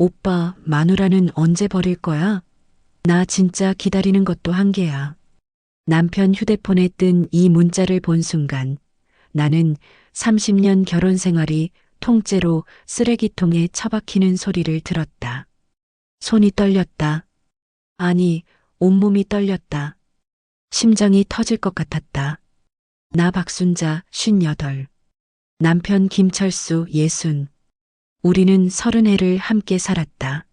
오빠, 마누라는 언제 버릴 거야? 나 진짜 기다리는 것도 한계야. 남편 휴대폰에 뜬 이 문자를 본 순간 나는 30년 결혼 생활이 통째로 쓰레기통에 처박히는 소리를 들었다. 손이 떨렸다. 아니, 온몸이 떨렸다. 심장이 터질 것 같았다. 나 박순자 58. 남편 김철수 예순. 우리는 서른 해를 함께 살았다.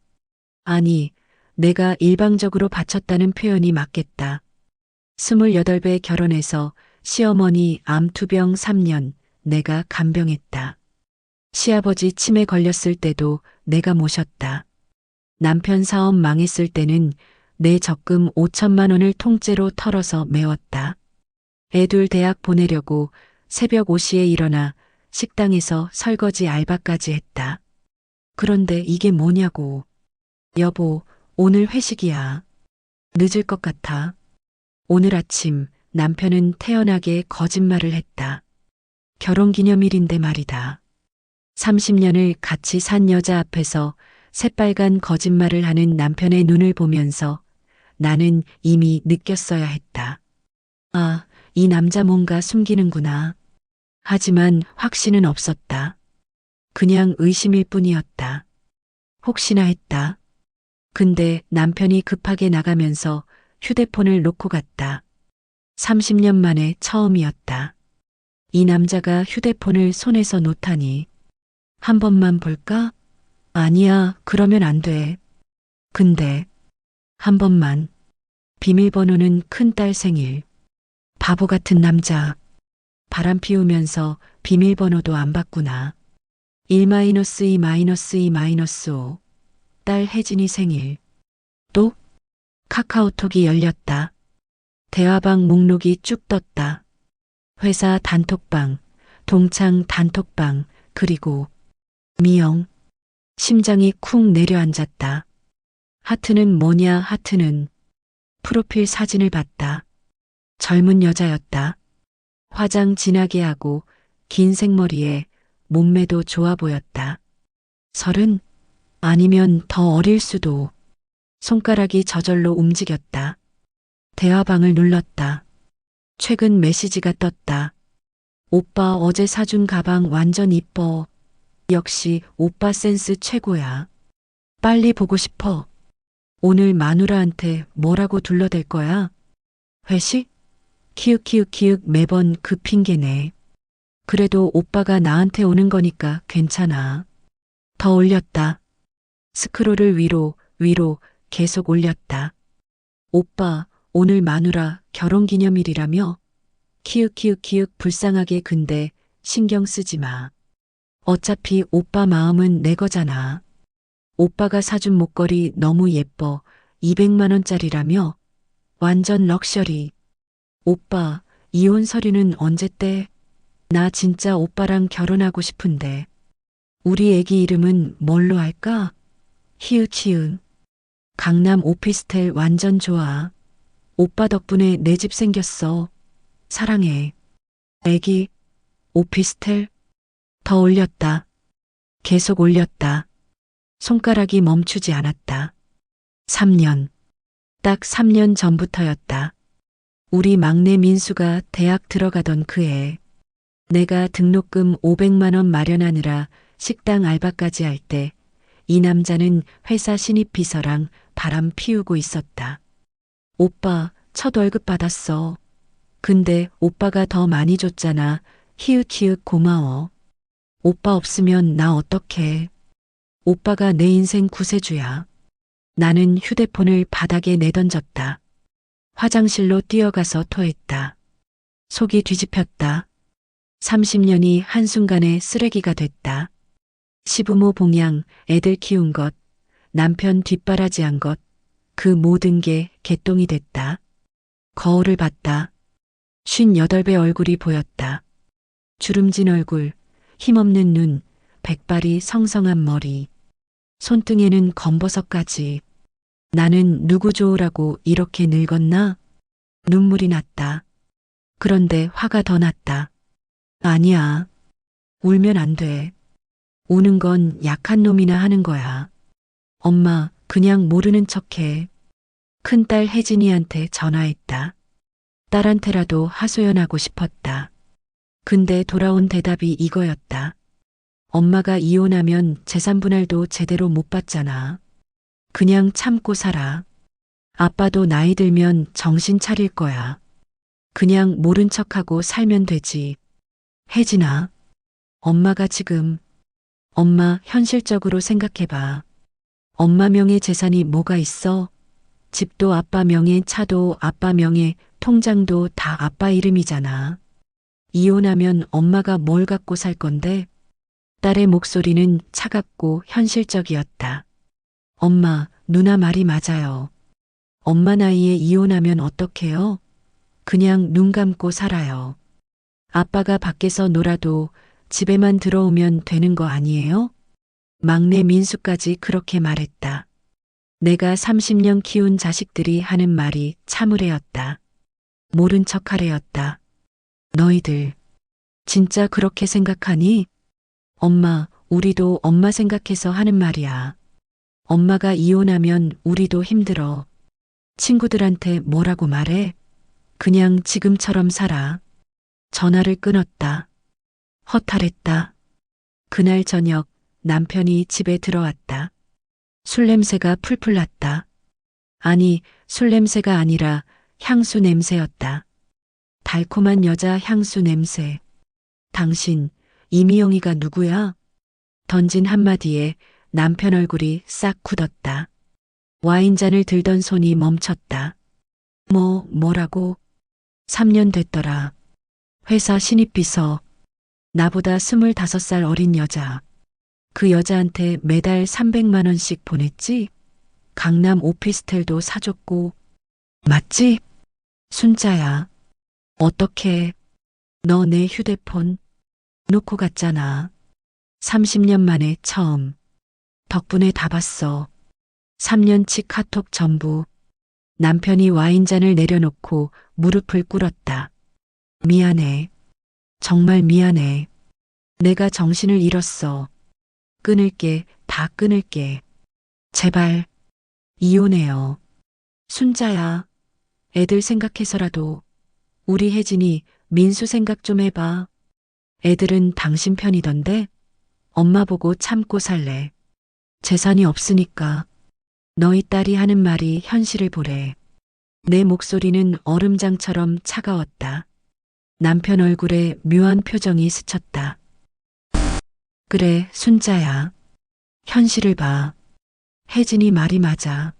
아니, 내가 일방적으로 바쳤다는 표현이 맞겠다. 28배 결혼해서 시어머니 암투병 3년 내가 간병했다. 시아버지 치매 걸렸을 때도 내가 모셨다. 남편 사업 망했을 때는 내 적금 5천만 원을 통째로 털어서 메웠다. 애둘 대학 보내려고 새벽 5시에 일어나 식당에서 설거지 알바까지 했다. 그런데 이게 뭐냐고. 여보, 오늘 회식이야. 늦을 것 같아. 오늘 아침 남편은 태연하게 거짓말을 했다. 결혼 기념일인데 말이다. 30년을 같이 산 여자 앞에서 새빨간 거짓말을 하는 남편의 눈을 보면서 나는 이미 느꼈어야 했다. 아, 이 남자 뭔가 숨기는구나. 하지만 확신은 없었다. 그냥 의심일 뿐이었다. 혹시나 했다. 근데 남편이 급하게 나가면서 휴대폰을 놓고 갔다. 30년 만에 처음이었다. 이 남자가 휴대폰을 손에서 놓다니. 한 번만 볼까? 아니야, 그러면 안 돼. 근데, 한 번만. 비밀번호는 큰딸 생일. 바보 같은 남자. 바람 피우면서 비밀번호도 안 바꾸나. 1-2-2-2-5. 딸 혜진이 생일. 또? 카카오톡이 열렸다. 대화방 목록이 쭉 떴다. 회사 단톡방, 동창 단톡방, 그리고 미영. 심장이 쿵 내려앉았다. 하트는 뭐냐 하트는 프로필 사진을 봤다. 젊은 여자였다. 화장 진하게 하고 긴 생머리에 몸매도 좋아 보였다. 서른? 아니면 더 어릴 수도. 손가락이 저절로 움직였다. 대화방을 눌렀다. 최근 메시지가 떴다. 오빠 어제 사준 가방 완전 이뻐. 역시 오빠 센스 최고야. 빨리 보고 싶어. 오늘 마누라한테 뭐라고 둘러댈 거야? 회식? 키읔키읔키읔 매번 그 핑계네. 그래도 오빠가 나한테 오는 거니까 괜찮아. 더 올렸다. 스크롤을 위로, 위로 계속 올렸다. 오빠, 오늘 마누라 결혼 기념일이라며? 키읔키읔키읔 불쌍하게 근데 신경 쓰지 마. 어차피 오빠 마음은 내 거잖아. 오빠가 사준 목걸이 너무 예뻐. 200만원짜리라며? 완전 럭셔리. 오빠, 이혼 서류는 언제 때? 나 진짜 오빠랑 결혼하고 싶은데. 우리 애기 이름은 뭘로 할까? 히읗히읗. 강남 오피스텔 완전 좋아. 오빠 덕분에 내 집 생겼어. 사랑해. 애기, 오피스텔? 더 올렸다. 계속 올렸다. 손가락이 멈추지 않았다. 3년. 딱 3년 전부터였다. 우리 막내 민수가 대학 들어가던 그 해. 내가 등록금 500만원 마련하느라 식당 알바까지 할 때 이 남자는 회사 신입 비서랑 바람 피우고 있었다. 오빠, 첫 월급 받았어. 근데 오빠가 더 많이 줬잖아. 히읗히읗 고마워. 오빠 없으면 나 어떡해. 오빠가 내 인생 구세주야. 나는 휴대폰을 바닥에 내던졌다. 화장실로 뛰어가서 토했다. 속이 뒤집혔다. 30년이 한순간에 쓰레기가 됐다. 시부모 봉양, 애들 키운 것, 남편 뒷바라지한 것, 그 모든 게 개똥이 됐다. 거울을 봤다. 58배 얼굴이 보였다. 주름진 얼굴, 힘없는 눈, 백발이 성성한 머리. 손등에는 검버섯까지. 나는 누구 좋으라고 이렇게 늙었나? 눈물이 났다. 그런데 화가 더 났다. 아니야. 울면 안 돼. 우는 건 약한 놈이나 하는 거야. 엄마, 그냥 모르는 척해. 큰딸 혜진이한테 전화했다. 딸한테라도 하소연하고 싶었다. 근데 돌아온 대답이 이거였다. 엄마가 이혼하면 재산 분할도 제대로 못 받잖아. 그냥 참고 살아. 아빠도 나이 들면 정신 차릴 거야. 그냥 모른 척하고 살면 되지. 혜진아, 엄마가 지금, 엄마 현실적으로 생각해봐. 엄마 명의 재산이 뭐가 있어? 집도 아빠 명의, 차도 아빠 명의, 통장도 다 아빠 이름이잖아. 이혼하면 엄마가 뭘 갖고 살 건데? 딸의 목소리는 차갑고 현실적이었다. 엄마, 누나 말이 맞아요. 엄마 나이에 이혼하면 어떡해요? 그냥 눈 감고 살아요. 아빠가 밖에서 놀아도 집에만 들어오면 되는 거 아니에요? 막내 민수까지 그렇게 말했다. 내가 30년 키운 자식들이 하는 말이 참으래였다. 모른 척 하래였다. 너희들, 진짜 그렇게 생각하니? 엄마, 우리도 엄마 생각해서 하는 말이야. 엄마가 이혼하면 우리도 힘들어. 친구들한테 뭐라고 말해? 그냥 지금처럼 살아. 전화를 끊었다. 허탈했다. 그날 저녁 남편이 집에 들어왔다. 술 냄새가 풀풀 났다. 아니, 술 냄새가 아니라 향수 냄새였다. 달콤한 여자 향수 냄새. 당신, 이미영이가 누구야? 던진 한마디에 남편 얼굴이 싹 굳었다. 와인잔을 들던 손이 멈췄다. 뭐, 뭐라고? 3년 됐더라. 회사 신입비서. 나보다 25살 어린 여자. 그 여자한테 매달 300만원씩 보냈지? 강남 오피스텔도 사줬고. 맞지? 순자야. 어떻게? 너 내 휴대폰 놓고 갔잖아. 30년 만에 처음. 덕분에 다 봤어. 3년치 카톡 전부. 남편이 와인잔을 내려놓고 무릎을 꿇었다. 미안해. 정말 미안해. 내가 정신을 잃었어. 끊을게, 다 끊을게. 제발, 이혼해요. 순자야, 애들 생각해서라도 우리 혜진이 민수 생각 좀 해봐. 애들은 당신 편이던데? 엄마 보고 참고 살래. 재산이 없으니까. 너희 딸이 하는 말이 현실을 보래. 내 목소리는 얼음장처럼 차가웠다. 남편 얼굴에 묘한 표정이 스쳤다. 그래, 순자야. 현실을 봐. 혜진이 말이 맞아.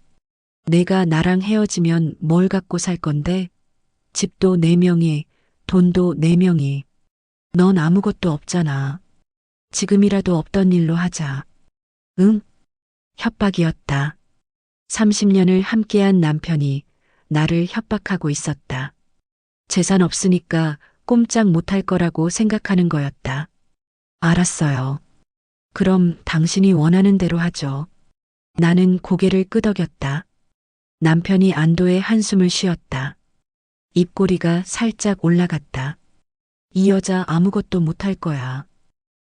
내가 나랑 헤어지면 뭘 갖고 살 건데? 집도 네 명이, 돈도 네 명이. 넌 아무것도 없잖아. 지금이라도 없던 일로 하자. 응? 협박이었다. 30년을 함께한 남편이 나를 협박하고 있었다. 재산 없으니까 꼼짝 못할 거라고 생각하는 거였다. 알았어요. 그럼 당신이 원하는 대로 하죠. 나는 고개를 끄덕였다. 남편이 안도의 한숨을 쉬었다. 입꼬리가 살짝 올라갔다. 이 여자 아무것도 못할 거야.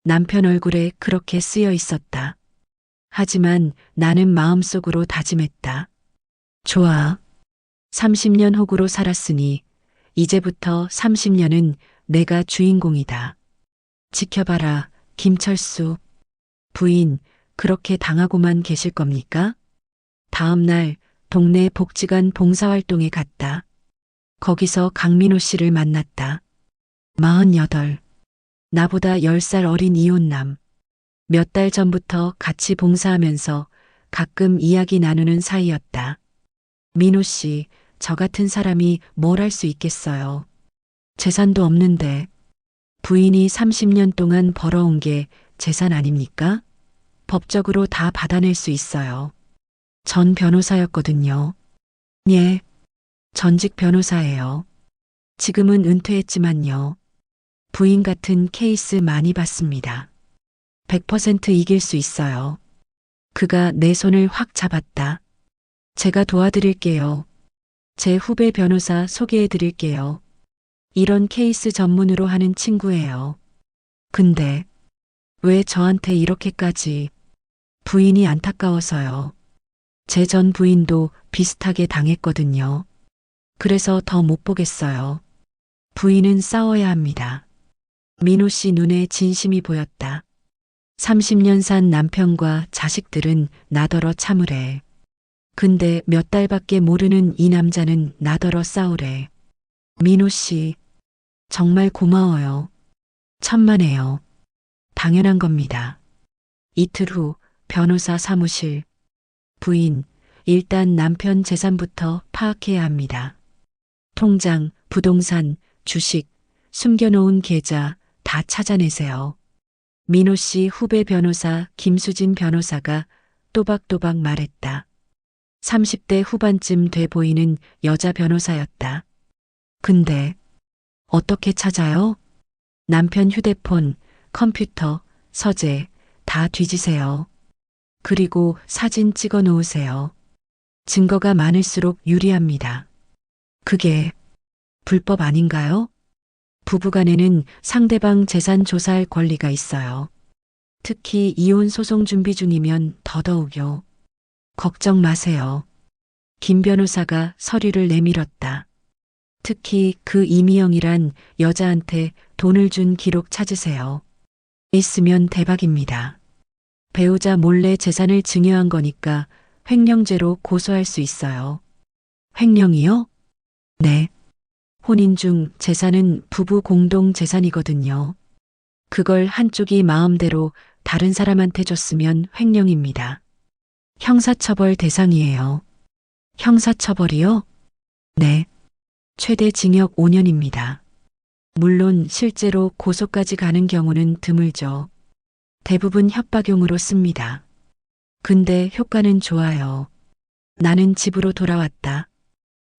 남편 얼굴에 그렇게 쓰여 있었다. 하지만 나는 마음속으로 다짐했다. 좋아. 30년 혹으로 살았으니 이제부터 30년은 내가 주인공이다. 지켜봐라, 김철수. 부인, 그렇게 당하고만 계실 겁니까? 다음 날 동네 복지관 봉사활동에 갔다. 거기서 강민호 씨를 만났다. 48. 나보다 10살 어린 이혼남. 몇 달 전부터 같이 봉사하면서 가끔 이야기 나누는 사이였다. 민호 씨, 저 같은 사람이 뭘 할 수 있겠어요. 재산도 없는데 부인이 30년 동안 벌어온 게 재산 아닙니까? 법적으로 다 받아낼 수 있어요. 전 변호사였거든요. 예, 전직 변호사예요. 지금은 은퇴했지만요. 부인 같은 케이스 많이 봤습니다. 100% 이길 수 있어요. 그가 내 손을 확 잡았다. 제가 도와드릴게요. 제 후배 변호사 소개해 드릴게요. 이런 케이스 전문으로 하는 친구예요. 근데 왜 저한테 이렇게까지 부인이 안타까워서요. 제 전 부인도 비슷하게 당했거든요. 그래서 더 못 보겠어요. 부인은 싸워야 합니다. 민호 씨 눈에 진심이 보였다. 30년 산 남편과 자식들은 나더러 참으래. 근데 몇 달밖에 모르는 이 남자는 나더러 싸우래. 민호 씨, 정말 고마워요. 천만에요. 당연한 겁니다. 이틀 후 변호사 사무실. 부인, 일단 남편 재산부터 파악해야 합니다. 통장, 부동산, 주식, 숨겨놓은 계좌 다 찾아내세요. 민호 씨 후배 변호사 김수진 변호사가 또박또박 말했다. 30대 후반쯤 돼 보이는 여자 변호사였다. 근데 어떻게 찾아요? 남편 휴대폰, 컴퓨터, 서재 다 뒤지세요. 그리고 사진 찍어 놓으세요. 증거가 많을수록 유리합니다. 그게 불법 아닌가요? 부부간에는 상대방 재산 조사할 권리가 있어요. 특히 이혼 소송 준비 중이면 더더욱요. 걱정 마세요. 김 변호사가 서류를 내밀었다. 특히 그 이미영이란 여자한테 돈을 준 기록 찾으세요. 있으면 대박입니다. 배우자 몰래 재산을 증여한 거니까 횡령죄로 고소할 수 있어요. 횡령이요? 네. 혼인 중 재산은 부부 공동 재산이거든요. 그걸 한쪽이 마음대로 다른 사람한테 줬으면 횡령입니다. 형사처벌 대상이에요. 형사처벌이요? 네. 최대 징역 5년입니다. 물론 실제로 고소까지 가는 경우는 드물죠. 대부분 협박용으로 씁니다. 근데 효과는 좋아요. 나는 집으로 돌아왔다.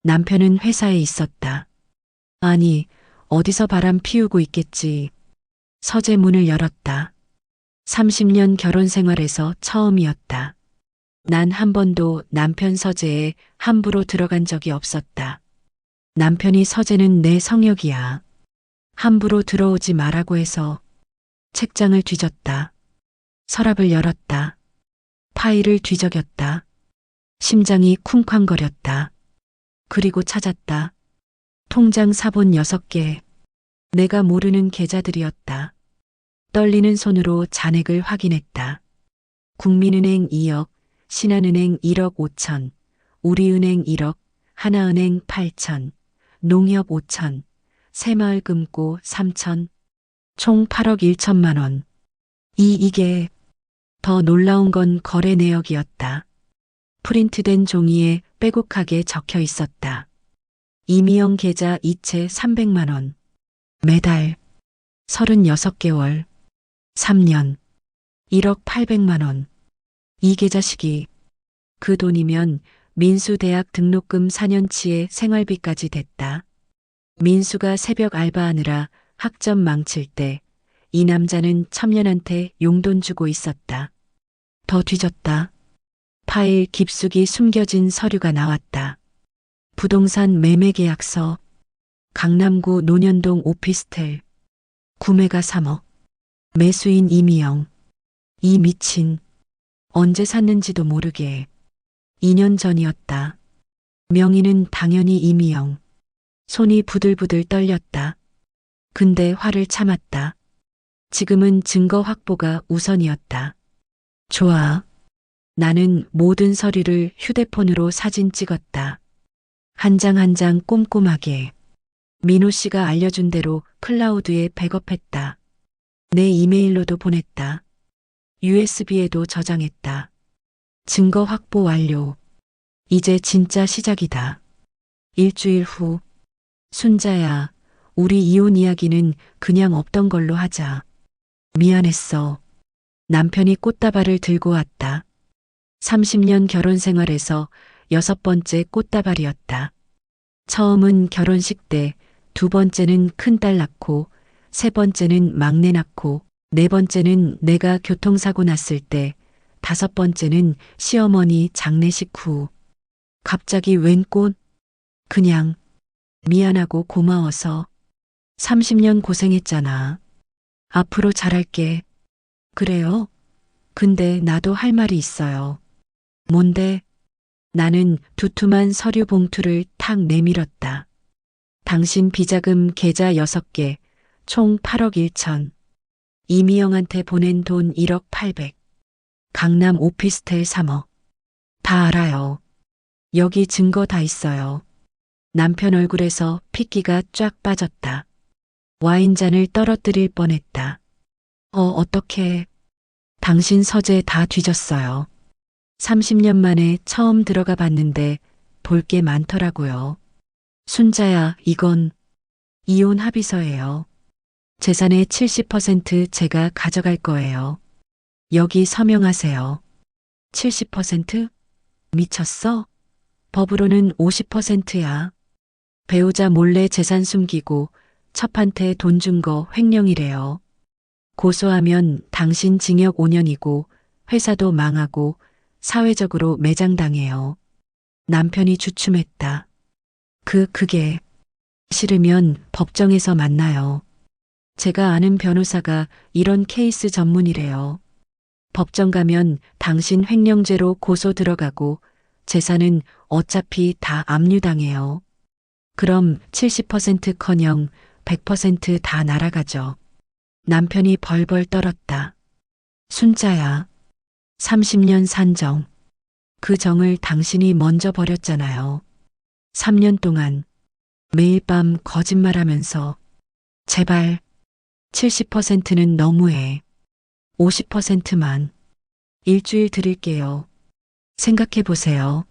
남편은 회사에 있었다. 아니, 어디서 바람 피우고 있겠지. 서재 문을 열었다. 30년 결혼 생활에서 처음이었다. 난 한 번도 남편 서재에 함부로 들어간 적이 없었다. 남편이 서재는 내 성역이야. 함부로 들어오지 말라고 해서 책장을 뒤졌다. 서랍을 열었다. 파일을 뒤적였다. 심장이 쿵쾅거렸다. 그리고 찾았다. 통장 사본 6개. 내가 모르는 계좌들이었다. 떨리는 손으로 잔액을 확인했다. 국민은행 2억, 신한은행 1억 5천, 우리은행 1억, 하나은행 8천, 농협 5천, 새마을금고 3천, 총 8억 1천만 원. 이 이게 더 놀라운 건 거래 내역이었다. 프린트된 종이에 빼곡하게 적혀 있었다. 이미영 계좌 이체 300만 원. 매달 36개월 3년 1억 800만 원. 이 계좌 시기 그 돈이면 민수 대학 등록금 4년치의 생활비까지 됐다. 민수가 새벽 알바하느라 학점 망칠 때 이 남자는 첨년한테 용돈 주고 있었다. 더 뒤졌다. 파일 깊숙이 숨겨진 서류가 나왔다. 부동산 매매 계약서, 강남구 논현동 오피스텔, 구매가 3억, 매수인 이미영, 이 미친, 언제 샀는지도 모르게 2년 전이었다. 명의는 당연히 이미영. 손이 부들부들 떨렸다. 근데 화를 참았다. 지금은 증거 확보가 우선이었다. 좋아. 나는 모든 서류를 휴대폰으로 사진 찍었다. 한 장 한 장 꼼꼼하게. 민호 씨가 알려준 대로 클라우드에 백업했다. 내 이메일로도 보냈다. USB에도 저장했다. 증거 확보 완료. 이제 진짜 시작이다. 일주일 후. 순자야, 우리 이혼 이야기는 그냥 없던 걸로 하자. 미안했어. 남편이 꽃다발을 들고 왔다. 30년 결혼 생활에서 여섯 번째 꽃다발이었다. 처음은 결혼식 때, 두 번째는 큰딸 낳고, 세 번째는 막내 낳고, 네 번째는 내가 교통사고 났을 때, 다섯 번째는 시어머니 장례식 후. 갑자기 웬 꽃? 그냥 미안하고 고마워서 30년 고생했잖아. 앞으로 잘할게. 그래요? 근데 나도 할 말이 있어요. 뭔데? 나는 두툼한 서류 봉투를 탁 내밀었다. 당신 비자금 계좌 6개, 총 8억 1천. 이미영한테 보낸 돈 1억 8백. 강남 오피스텔 3억. 다 알아요. 여기 증거 다 있어요. 남편 얼굴에서 핏기가 쫙 빠졌다. 와인잔을 떨어뜨릴 뻔했다. 어, 어떻게. 당신 서재 다 뒤졌어요. 30년 만에 처음 들어가 봤는데 볼 게 많더라고요. 순자야, 이건 이혼 합의서예요. 재산의 70% 제가 가져갈 거예요. 여기 서명하세요. 70%? 미쳤어? 법으로는 50%야. 배우자 몰래 재산 숨기고 첩한테 돈 준 거 횡령이래요. 고소하면 당신 징역 5년이고 회사도 망하고 사회적으로 매장당해요. 남편이 주춤했다. 그, 그게 싫으면 법정에서 만나요. 제가 아는 변호사가 이런 케이스 전문이래요. 법정 가면 당신 횡령죄로 고소 들어가고 재산은 어차피 다 압류당해요. 그럼 70%커녕 100%다 날아가죠. 남편이 벌벌 떨었다. 순자야. 30년 산정. 그 정을 당신이 먼저 버렸잖아요. 3년 동안 매일 밤 거짓말하면서 제발 70%는 너무해. 50%만 일주일 드릴게요. 생각해 보세요.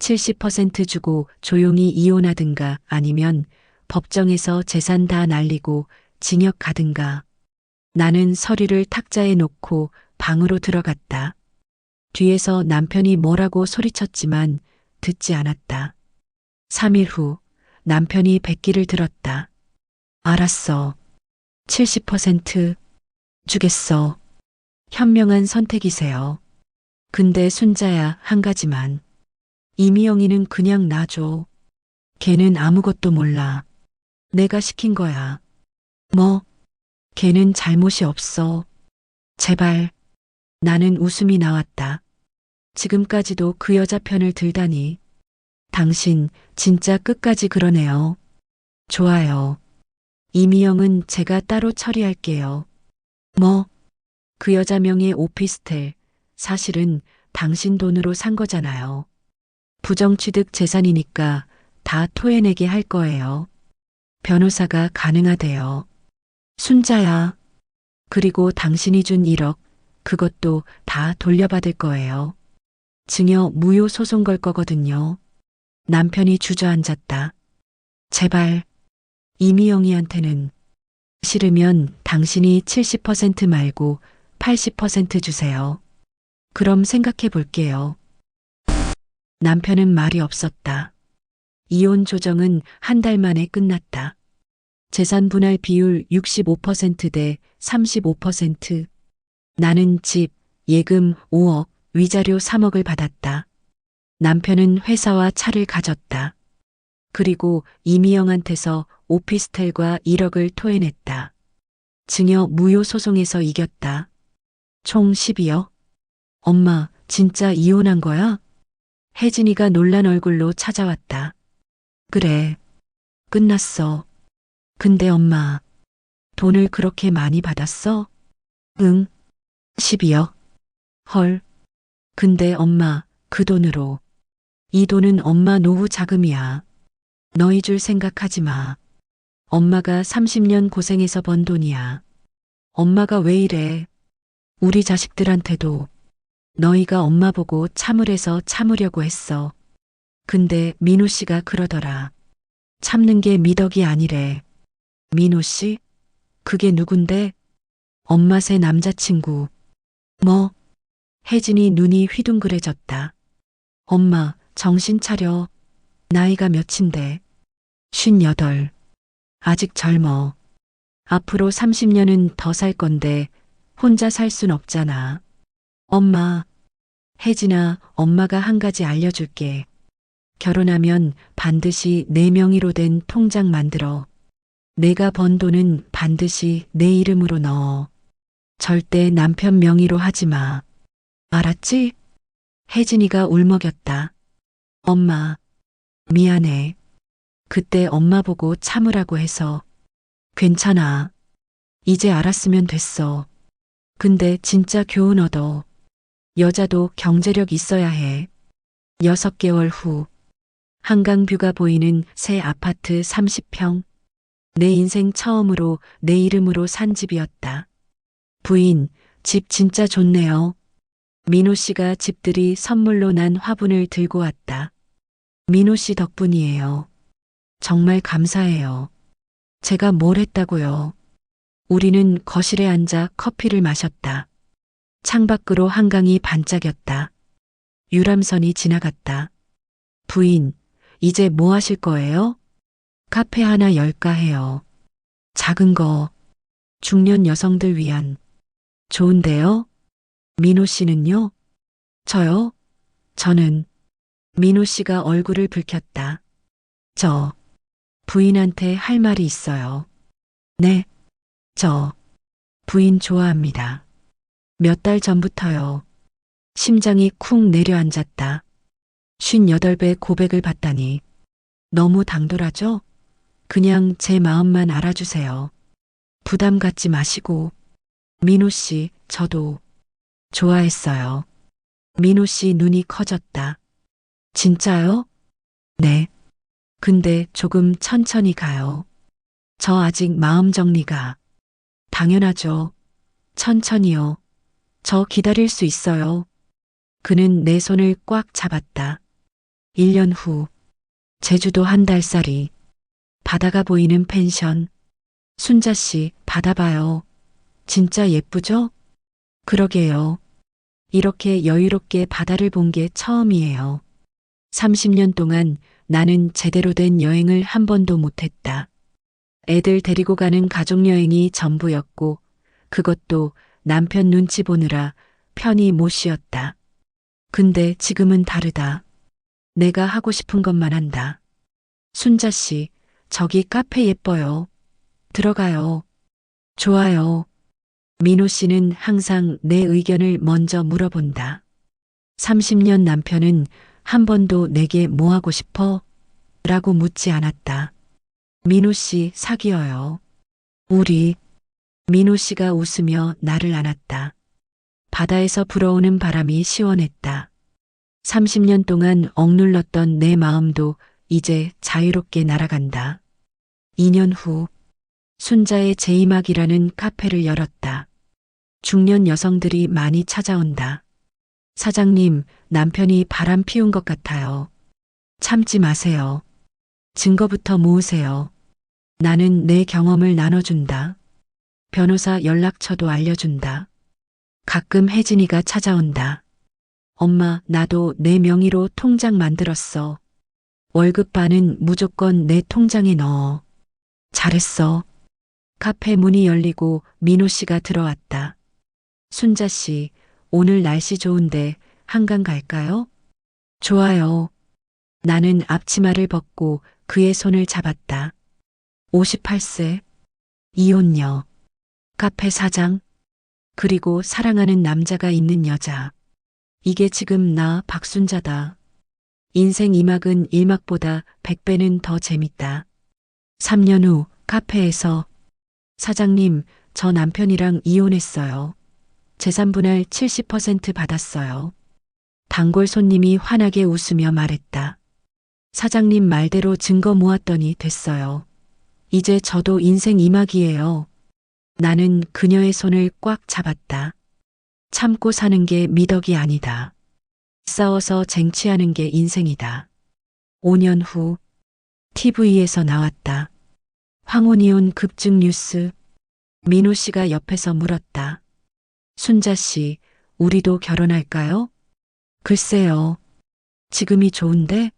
70% 주고 조용히 이혼하든가 아니면 법정에서 재산 다 날리고 징역 가든가. 나는 서류를 탁자에 놓고 방으로 들어갔다. 뒤에서 남편이 뭐라고 소리쳤지만 듣지 않았다. 3일 후 남편이 백기를 들었다. 알았어. 70% 주겠어. 현명한 선택이세요. 근데 순자야 한 가지만. 이미영이는 그냥 놔줘. 걔는 아무것도 몰라. 내가 시킨 거야. 뭐? 걔는 잘못이 없어. 제발. 나는 웃음이 나왔다. 지금까지도 그 여자 편을 들다니. 당신 진짜 끝까지 그러네요. 좋아요. 이미영은 제가 따로 처리할게요. 뭐? 그 여자 명의 오피스텔. 사실은 당신 돈으로 산 거잖아요. 부정취득 재산이니까 다 토해내게 할 거예요. 변호사가 가능하대요. 순자야. 그리고 당신이 준 1억, 그것도 다 돌려받을 거예요. 증여 무효 소송 걸 거거든요. 남편이 주저앉았다. 제발, 이미영이한테는 싫으면 당신이 70% 말고 80% 주세요. 그럼 생각해 볼게요. 남편은 말이 없었다. 이혼 조정은 한 달 만에 끝났다. 재산 분할 비율 65%대 35%. 나는 집, 예금 5억, 위자료 3억을 받았다. 남편은 회사와 차를 가졌다. 그리고 이미영한테서 오피스텔과 1억을 토해냈다. 증여 무효 소송에서 이겼다. 총 12억? 엄마, 진짜 이혼한 거야? 혜진이가 놀란 얼굴로 찾아왔다. 그래. 끝났어. 근데 엄마, 돈을 그렇게 많이 받았어? 응. 12억. 헐. 근데 엄마, 그 돈으로. 이 돈은 엄마 노후 자금이야. 너희 줄 생각하지 마. 엄마가 30년 고생해서 번 돈이야. 엄마가 왜 이래? 우리 자식들한테도 너희가 엄마 보고 참으래서 참으려고 했어. 근데 민호 씨가 그러더라. 참는 게 미덕이 아니래. 민호 씨? 그게 누군데? 엄마 새 남자친구. 뭐? 혜진이 눈이 휘둥그레졌다. 엄마, 정신 차려. 나이가 몇인데? 쉰여덟. 아직 젊어. 앞으로 30년은 더 살 건데 혼자 살 순 없잖아. 엄마, 혜진아, 엄마가 한 가지 알려줄게. 결혼하면 반드시 내 명의로 된 통장 만들어. 내가 번 돈은 반드시 내 이름으로 넣어. 절대 남편 명의로 하지 마. 알았지? 혜진이가 울먹였다. 엄마, 미안해. 그때 엄마 보고 참으라고 해서. 괜찮아. 이제 알았으면 됐어. 근데 진짜 교훈 얻어. 여자도 경제력 있어야 해. 여섯 개월 후. 한강뷰가 보이는 새 아파트 30평. 내 인생 처음으로 내 이름으로 산 집이었다. 부인, 집 진짜 좋네요. 민호 씨가 집들이 선물로 난 화분을 들고 왔다. 민호 씨 덕분이에요. 정말 감사해요. 제가 뭘 했다고요. 우리는 거실에 앉아 커피를 마셨다. 창밖으로 한강이 반짝였다. 유람선이 지나갔다. 부인, 이제 뭐 하실 거예요? 카페 하나 열까 해요. 작은 거. 중년 여성들 위한. 좋은데요? 민호 씨는요? 저요? 저는 민호 씨가 얼굴을 붉혔다. 저 부인한테 할 말이 있어요. 네. 저 부인 좋아합니다. 몇 달 전부터요. 심장이 쿵 내려앉았다. 58배 고백을 받다니. 너무 당돌하죠? 그냥 제 마음만 알아주세요. 부담 갖지 마시고. 민호 씨, 저도 좋아했어요. 민호 씨 눈이 커졌다. 진짜요? 네. 근데 조금 천천히 가요. 저 아직 마음 정리가. 당연하죠. 천천히요. 저 기다릴 수 있어요. 그는 내 손을 꽉 잡았다. 1년 후. 제주도 한 달살이. 바다가 보이는 펜션. 순자 씨, 바다 봐요. 진짜 예쁘죠? 그러게요. 이렇게 여유롭게 바다를 본 게 처음이에요. 30년 동안 나는 제대로 된 여행을 한 번도 못했다. 애들 데리고 가는 가족여행이 전부였고, 그것도 남편 눈치 보느라 편히 못 쉬었다. 근데 지금은 다르다. 내가 하고 싶은 것만 한다. 순자 씨, 저기 카페 예뻐요. 들어가요. 좋아요. 민호 씨는 항상 내 의견을 먼저 물어본다. 30년 남편은 한 번도 내게 뭐 하고 싶어? 라고 묻지 않았다. 민호 씨 사귀어요. 우리. 민호 씨가 웃으며 나를 안았다. 바다에서 불어오는 바람이 시원했다. 30년 동안 억눌렀던 내 마음도 이제 자유롭게 날아간다. 2년 후, 순자의 제이막이라는 카페를 열었다. 중년 여성들이 많이 찾아온다. 사장님, 남편이 바람 피운 것 같아요. 참지 마세요. 증거부터 모으세요. 나는 내 경험을 나눠준다. 변호사 연락처도 알려준다. 가끔 혜진이가 찾아온다. 엄마, 나도 내 명의로 통장 만들었어. 월급 반은 무조건 내 통장에 넣어. 잘했어. 카페 문이 열리고 민호 씨가 들어왔다. 순자 씨, 오늘 날씨 좋은데 한강 갈까요? 좋아요. 나는 앞치마를 벗고 그의 손을 잡았다. 58세. 이혼녀. 카페 사장. 그리고 사랑하는 남자가 있는 여자. 이게 지금 나 박순자다. 인생 2막은 1막보다 100배는 더 재밌다. 3년 후 카페에서 사장님, 저 남편이랑 이혼했어요. 재산분할 70% 받았어요. 단골 손님이 환하게 웃으며 말했다. 사장님 말대로 증거 모았더니 됐어요. 이제 저도 인생 이막이에요. 나는 그녀의 손을 꽉 잡았다. 참고 사는 게 미덕이 아니다. 싸워서 쟁취하는 게 인생이다. 5년 후 TV에서 나왔다. 황혼이혼 급증 뉴스. 민호 씨가 옆에서 물었다. 순자 씨, 우리도 결혼할까요? 글쎄요. 지금이 좋은데?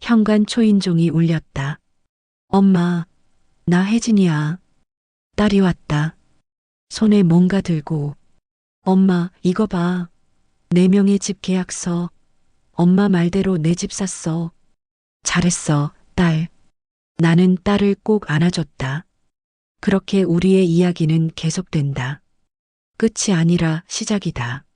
현관 초인종이 울렸다. 엄마, 나 혜진이야. 딸이 왔다. 손에 뭔가 들고. 엄마, 이거 봐. 네 명의 집 계약서. 엄마 말대로 내 집 샀어. 잘했어, 딸. 나는 딸을 꼭 안아줬다. 그렇게 우리의 이야기는 계속된다. 끝이 아니라 시작이다.